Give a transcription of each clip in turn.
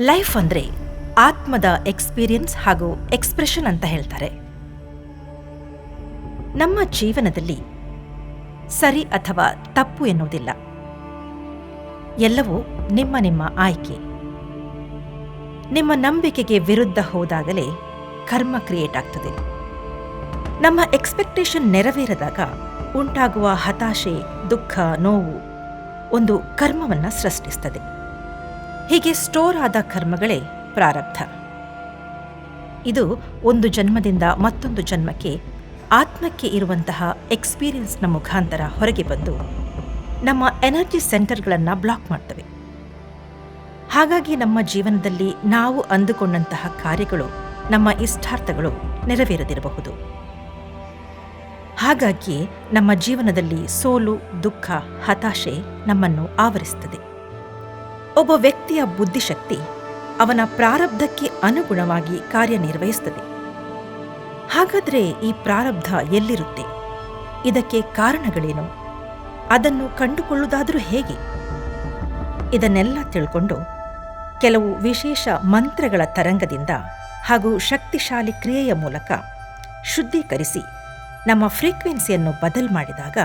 Life ಅಂದರೆ ಆತ್ಮದ experience ಹಾಗೂ ಎಕ್ಸ್ಪ್ರೆಷನ್ ಅಂತ ಹೇಳ್ತಾರೆ. ನಮ್ಮ ಜೀವನದಲ್ಲಿ ಸರಿ ಅಥವಾ ತಪ್ಪು ಎನ್ನುವುದಿಲ್ಲ. ಎಲ್ಲವೂ ನಿಮ್ಮ ನಿಮ್ಮ ಆಯ್ಕೆ. ನಿಮ್ಮ ನಂಬಿಕೆಗೆ ವಿರುದ್ಧ ಹೋದಾಗಲೇ ಕರ್ಮ ಕ್ರಿಯೇಟ್ ಆಗ್ತದೆ. ನಮ್ಮ ಎಕ್ಸ್ಪೆಕ್ಟೇಷನ್ ನೆರವೇರದಾಗ ಉಂಟಾಗುವ ಹತಾಶೆ, ದುಃಖ, ನೋವು ಒಂದು ಕರ್ಮವನ್ನು ಸೃಷ್ಟಿಸ್ತದೆ. ಹೀಗೆ ಸ್ಟೋರ್ ಆದ ಕರ್ಮಗಳೇ ಪ್ರಾರಬ್ಧ. ಇದು ಒಂದು ಜನ್ಮದಿಂದ ಮತ್ತೊಂದು ಜನ್ಮಕ್ಕೆ ಆತ್ಮಕ್ಕೆ ಇರುವಂತಹ ಎಕ್ಸ್ಪೀರಿಯನ್ಸ್ನ ಮುಖಾಂತರ ಹೊರಗೆ ಬಂದು ನಮ್ಮ ಎನರ್ಜಿ ಸೆಂಟರ್ಗಳನ್ನು ಬ್ಲಾಕ್ ಮಾಡ್ತವೆ. ಹಾಗಾಗಿ ನಮ್ಮ ಜೀವನದಲ್ಲಿ ನಾವು ಅಂದುಕೊಂಡಂತಹ ಕಾರ್ಯಗಳು, ನಮ್ಮ ಇಷ್ಟಾರ್ಥಗಳು ನೆರವೇರದಿರಬಹುದು. ಹಾಗಾಗಿ ನಮ್ಮ ಜೀವನದಲ್ಲಿ ಸೋಲು, ದುಃಖ, ಹತಾಶೆ ನಮ್ಮನ್ನು ಆವರಿಸುತ್ತದೆ. ಒಬ್ಬ ವ್ಯಕ್ತಿಯ ಬುದ್ಧಿಶಕ್ತಿ ಅವನ ಪ್ರಾರಬ್ಧಕ್ಕೆ ಅನುಗುಣವಾಗಿ ಕಾರ್ಯನಿರ್ವಹಿಸುತ್ತದೆ. ಹಾಗಾದರೆ ಈ ಪ್ರಾರಬ್ಧ ಎಲ್ಲಿರುತ್ತೆ? ಇದಕ್ಕೆ ಕಾರಣಗಳೇನು? ಅದನ್ನು ಕಂಡುಕೊಳ್ಳುವುದಾದರೂ ಹೇಗೆ? ಇದನ್ನೆಲ್ಲ ತಿಳ್ಕೊಂಡು ಕೆಲವು ವಿಶೇಷ ಮಂತ್ರಗಳ ತರಂಗದಿಂದ ಹಾಗೂ ಶಕ್ತಿಶಾಲಿ ಕ್ರಿಯೆಯ ಮೂಲಕ ಶುದ್ಧೀಕರಿಸಿ ನಮ್ಮ ಫ್ರೀಕ್ವೆನ್ಸಿಯನ್ನು ಬದಲು ಮಾಡಿದಾಗ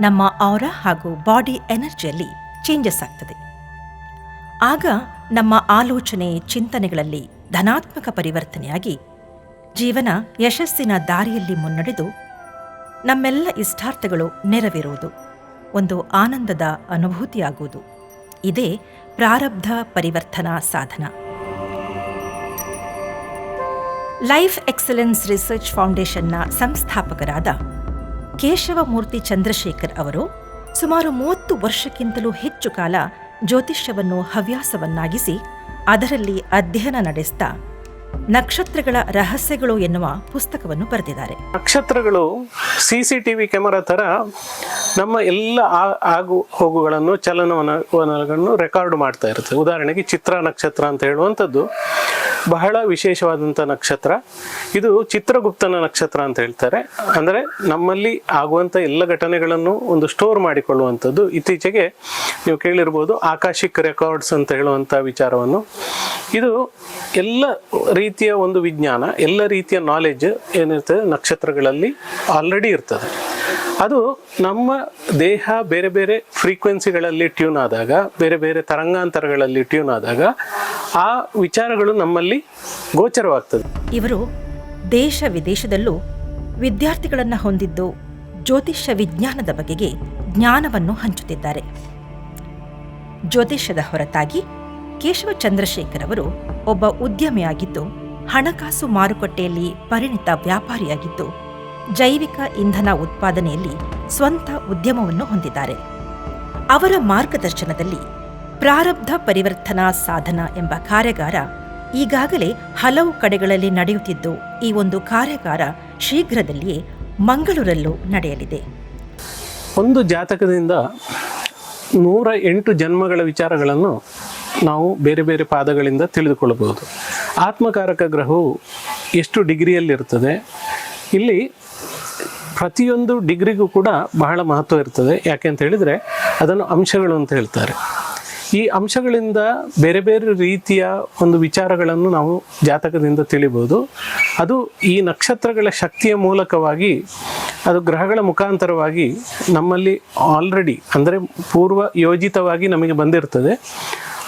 ನಮ್ಮ ಆರ ಹಾಗೂ ಬಾಡಿ ಎನರ್ಜಿಯಲ್ಲಿ ಚೇಂಜಸ್ ಆಗ್ತದೆ. ಆಗ ನಮ್ಮ ಆಲೋಚನೆ, ಚಿಂತನೆಗಳಲ್ಲಿ ಧನಾತ್ಮಕ ಪರಿವರ್ತನೆಯಾಗಿ ಜೀವನ ಯಶಸ್ಸಿನ ದಾರಿಯಲ್ಲಿ ಮುನ್ನಡೆದು ನಮ್ಮೆಲ್ಲ ಇಷ್ಟಾರ್ಥಗಳು ನೆರವೇರುವುದು ಒಂದು ಆನಂದದ ಅನುಭೂತಿಯಾಗುವುದು. ಇದೇ ಪ್ರಾರಬ್ಧ ಪರಿವರ್ತನಾ ಸಾಧನ. ಲೈಫ್ ಎಕ್ಸಲೆನ್ಸ್ ರಿಸರ್ಚ್ ಫೌಂಡೇಶನ್ನ ಸಂಸ್ಥಾಪಕರಾದ ಕೇಶವಮೂರ್ತಿ ಚಂದ್ರಶೇಖರ್ ಅವರು ಸುಮಾರು ಮೂವತ್ತು ವರ್ಷಕ್ಕಿಂತಲೂ ಹೆಚ್ಚು ಕಾಲ ಜ್ಯೋತಿಷ್ಯವನ್ನು ಹವ್ಯಾಸವನ್ನಾಗಿಸಿ ಅದರಲ್ಲಿ ಅಧ್ಯಯನ ನಡೆಸ್ತಾ ನಕ್ಷತ್ರಗಳ ರಹಸ್ಯಗಳು ಎನ್ನುವ ಪುಸ್ತಕವನ್ನು ಬರೆದಿದ್ದಾರೆ. ನಕ್ಷತ್ರಗಳು C C T V camera ಥರ ನಮ್ಮ ಎಲ್ಲ ಆಗು ಹೋಗುಗಳನ್ನು ಚಲನವನಗಳನ್ನು ರೆಕಾರ್ಡ್ ಮಾಡ್ತಾ ಇರುತ್ತೆ. ಉದಾಹರಣೆಗೆ ಚಿತ್ರ ನಕ್ಷತ್ರ ಅಂತ ಹೇಳುವಂಥದ್ದು ಬಹಳ ವಿಶೇಷವಾದಂಥ ನಕ್ಷತ್ರ. ಇದು ಚಿತ್ರಗುಪ್ತನ ನಕ್ಷತ್ರ ಅಂತ ಹೇಳ್ತಾರೆ. ಅಂದರೆ ನಮ್ಮಲ್ಲಿ ಆಗುವಂಥ ಎಲ್ಲ ಘಟನೆಗಳನ್ನು ಒಂದು ಸ್ಟೋರ್ ಮಾಡಿಕೊಳ್ಳುವಂಥದ್ದು. ಇತ್ತೀಚೆಗೆ ನೀವು ಕೇಳಿರ್ಬೋದು ಆಕಾಶಿಕ್ ರೆಕಾರ್ಡ್ಸ್ ಅಂತ ಹೇಳುವಂಥ ವಿಚಾರವನ್ನು. ಇದು ಎಲ್ಲ ರೀತಿಯ ಒಂದು ವಿಜ್ಞಾನ, ಎಲ್ಲ ರೀತಿಯ ನಾಲೆಜ್ ಏನಿರ್ತದೆ ನಕ್ಷತ್ರಗಳಲ್ಲಿ ಆಲ್ರೆಡಿ ಇರ್ತದೆ. ಅದು ನಮ್ಮ ದೇಹ ಬೇರೆ ಬೇರೆ ಫ್ರೀಕ್ವೆನ್ಸಿಗಳಲ್ಲಿ ಟ್ಯೂನ್ ಆದಾಗ, ಬೇರೆ ಬೇರೆ ತರಂಗಾಂತರಗಳಲ್ಲಿ ಟ್ಯೂನ್ ಆದಾಗ ಆ ವಿಚಾರಗಳು ನಮ್ಮಲ್ಲಿ ಗೋಚರವಾಗ್ತದೆ. ಇವರು ದೇಶ ವಿದೇಶದಲ್ಲೂ ವಿದ್ಯಾರ್ಥಿಗಳನ್ನು ಹೊಂದಿದ್ದು ಜ್ಯೋತಿಷ್ಯ ವಿಜ್ಞಾನದ ಬಗೆಗೆ ಜ್ಞಾನವನ್ನು ಹಂಚುತ್ತಿದ್ದಾರೆ. ಜ್ಯೋತಿಷ್ಯದ ಹೊರತಾಗಿ ಕೇಶವ ಚಂದ್ರಶೇಖರ್ ಅವರು ಒಬ್ಬ ಉದ್ಯಮಿಯಾಗಿದ್ದು, ಹಣಕಾಸು ಮಾರುಕಟ್ಟೆಯಲ್ಲಿ ಪರಿಣಿತ ವ್ಯಾಪಾರಿಯಾಗಿದ್ದು ಜೈವಿಕ ಇಂಧನ ಉತ್ಪಾದನೆಯಲ್ಲಿ ಸ್ವಂತ ಉದ್ಯಮವನ್ನು ಹೊಂದಿದ್ದಾರೆ. ಅವರ ಮಾರ್ಗದರ್ಶನದಲ್ಲಿ ಪ್ರಾರಬ್ಧ ಪರಿವರ್ತನಾ ಸಾಧನ ಎಂಬ ಕಾರ್ಯಾಗಾರ ಈಗಾಗಲೇ ಹಲವು ಕಡೆಗಳಲ್ಲಿ ನಡೆಯುತ್ತಿದ್ದು, ಈ ಒಂದು ಕಾರ್ಯಾಗಾರ ಶೀಘ್ರದಲ್ಲಿಯೇ ಮಂಗಳೂರಲ್ಲೂ ನಡೆಯಲಿದೆ. ಒಂದು ಜಾತಕದಿಂದ ನೂರ ಎಂಟು ಜನ್ಮಗಳ ವಿಚಾರಗಳನ್ನು ನಾವು ಬೇರೆ ಬೇರೆ ಪಾದಗಳಿಂದ ತಿಳಿದುಕೊಳ್ಳಬಹುದು. ಆತ್ಮಕಾರಕ ಗ್ರಹವು ಎಷ್ಟು ಡಿಗ್ರಿಯಲ್ಲಿರುತ್ತದೆ? ಇಲ್ಲಿ ಪ್ರತಿಯೊಂದು ಡಿಗ್ರಿಗೂ ಕೂಡ ಬಹಳ ಮಹತ್ವ ಇರ್ತದೆ. ಯಾಕೆ ಅಂತ ಹೇಳಿದರೆ ಅದನ್ನು ಅಂಶಗಳು ಅಂತ ಹೇಳ್ತಾರೆ. ಈ ಅಂಶಗಳಿಂದ ಬೇರೆ ಬೇರೆ ರೀತಿಯ ಒಂದು ವಿಚಾರಗಳನ್ನು ನಾವು ಜಾತಕದಿಂದ ತಿಳಿಬೋದು. ಅದು ಈ ನಕ್ಷತ್ರಗಳ ಶಕ್ತಿಯ ಮೂಲಕವಾಗಿ, ಅದು ಗ್ರಹಗಳ ಮುಖಾಂತರವಾಗಿ ನಮ್ಮಲ್ಲಿ ಆಲ್ರೆಡಿ ಅಂದರೆ ಪೂರ್ವ ಯೋಜಿತವಾಗಿ ನಮಗೆ ಬಂದಿರ್ತದೆ.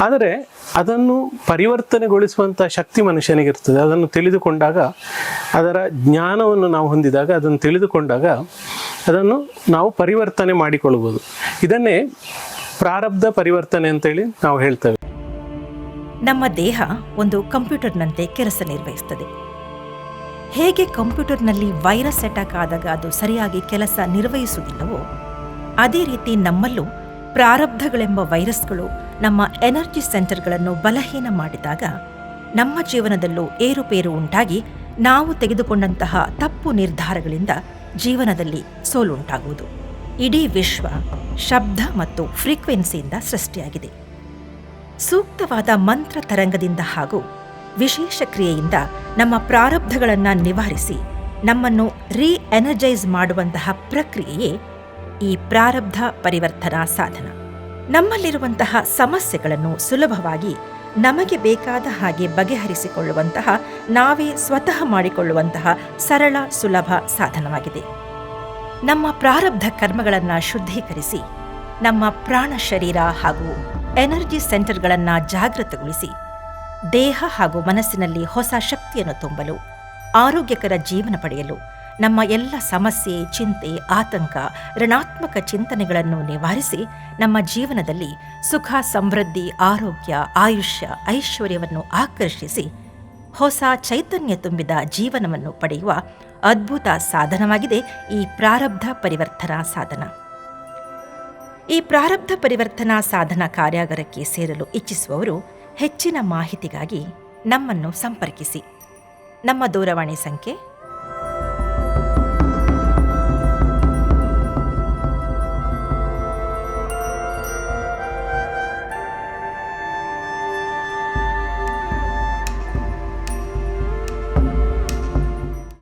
ಆದರೆ ಅದನ್ನು ಪರಿವರ್ತನೆಗೊಳಿಸುವಂಥ ಶಕ್ತಿ ಮನುಷ್ಯನಿಗಿರ್ತದೆ. ಅದನ್ನು ತಿಳಿದುಕೊಂಡಾಗ, ಅದರ ಜ್ಞಾನವನ್ನು ನಾವು ಹೊಂದಿದಾಗ, ಅದನ್ನು ತಿಳಿದುಕೊಂಡಾಗ ಅದನ್ನು ನಾವು ಪರಿವರ್ತನೆ ಮಾಡಿಕೊಳ್ಳಬಹುದು. ಇದನ್ನೇ ಪ್ರಾರಬ್ಧ ಪರಿವರ್ತನೆ ಅಂತೇಳಿ ನಾವು ಹೇಳ್ತೇವೆ. ನಮ್ಮ ದೇಹ ಒಂದು ಕಂಪ್ಯೂಟರ್ನಂತೆ ಕೆಲಸ ನಿರ್ವಹಿಸುತ್ತದೆ ಹೇಗೆ ಕಂಪ್ಯೂಟರ್ನಲ್ಲಿ ವೈರಸ್ ಅಟ್ಯಾಕ್ ಆದಾಗ ಅದು ಸರಿಯಾಗಿ ಕೆಲಸ ನಿರ್ವಹಿಸುವುದಿಲ್ಲವೋ, ಅದೇ ರೀತಿ ನಮ್ಮಲ್ಲೂ ಪ್ರಾರಬ್ಧಗಳೆಂಬ ವೈರಸ್ಗಳು ನಮ್ಮ ಎನರ್ಜಿ ಸೆಂಟರ್ಗಳನ್ನು ಬಲಹೀನ ಮಾಡಿದಾಗ ನಮ್ಮ ಜೀವನದಲ್ಲೂ ಏರುಪೇರು ಉಂಟಾಗಿ ನಾವು ತೆಗೆದುಕೊಂಡಂತಹ ತಪ್ಪು ನಿರ್ಧಾರಗಳಿಂದ ಜೀವನದಲ್ಲಿ ಸೋಲುಂಟಾಗುವುದು. ಇಡೀ ವಿಶ್ವ ಶಬ್ದ ಮತ್ತು ಫ್ರೀಕ್ವೆನ್ಸಿಯಿಂದ ಸೃಷ್ಟಿಯಾಗಿದೆ. ಸೂಕ್ತವಾದ ಮಂತ್ರ ತರಂಗದಿಂದ ಹಾಗೂ ವಿಶೇಷ ಕ್ರಿಯೆಯಿಂದ ನಮ್ಮ ಪ್ರಾರಬ್ಧಗಳನ್ನು ನಿವಾರಿಸಿ ನಮ್ಮನ್ನು ರೀ ಎನರ್ಜೈಸ್ ಮಾಡುವಂತಹ ಪ್ರಕ್ರಿಯೆಯೇ ಈ ಪ್ರಾರಬ್ಧ ಪರಿವರ್ತನಾ ಸಾಧನ. ನಮ್ಮಲ್ಲಿರುವಂತಹ ಸಮಸ್ಯೆಗಳನ್ನು ಸುಲಭವಾಗಿ ನಮಗೆ ಬೇಕಾದ ಹಾಗೆ ಬಗೆಹರಿಸಿಕೊಳ್ಳುವಂತಹ, ನಾವೇ ಸ್ವತಃ ಮಾಡಿಕೊಳ್ಳುವಂತಹ ಸರಳ, ಸುಲಭ ಸಾಧನವಾಗಿದೆ. ನಮ್ಮ ಪ್ರಾರಬ್ಧ ಕರ್ಮಗಳನ್ನು ಶುದ್ಧೀಕರಿಸಿ, ನಮ್ಮ ಪ್ರಾಣ ಶರೀರ ಹಾಗೂ ಎನರ್ಜಿ ಸೆಂಟರ್ಗಳನ್ನು ಜಾಗೃತಗೊಳಿಸಿ, ದೇಹ ಹಾಗೂ ಮನಸ್ಸಿನಲ್ಲಿ ಹೊಸ ಶಕ್ತಿಯನ್ನು ತುಂಬಲು, ಆರೋಗ್ಯಕರ ಜೀವನ ಪಡೆಯಲು ನಮ್ಮ ಎಲ್ಲ ಸಮಸ್ಯೆ, ಚಿಂತೆ, ಆತಂಕ, ಋಣಾತ್ಮಕ ಚಿಂತನೆಗಳನ್ನು ನಿವಾರಿಸಿ ನಮ್ಮ ಜೀವನದಲ್ಲಿ ಸುಖ, ಸಮೃದ್ಧಿ, ಆರೋಗ್ಯ, ಆಯುಷ್ಯ, ಐಶ್ವರ್ಯವನ್ನು ಆಕರ್ಷಿಸಿ ಹೊಸ ಚೈತನ್ಯ ತುಂಬಿದ ಜೀವನವನ್ನು ಪಡೆಯುವ ಅದ್ಭುತ ಸಾಧನವಾಗಿದೆ ಈ ಪ್ರಾರಬ್ಧ ಪರಿವರ್ತನಾ ಸಾಧನ. ಈ ಪ್ರಾರಬ್ಧ ಪರಿವರ್ತನಾ ಸಾಧನ ಕಾರ್ಯಾಗಾರಕ್ಕೆ ಸೇರಲು ಇಚ್ಛಿಸುವವರು ಹೆಚ್ಚಿನ ಮಾಹಿತಿಗಾಗಿ ನಮ್ಮನ್ನು ಸಂಪರ್ಕಿಸಿ. ನಮ್ಮ ದೂರವಾಣಿ ಸಂಖ್ಯೆ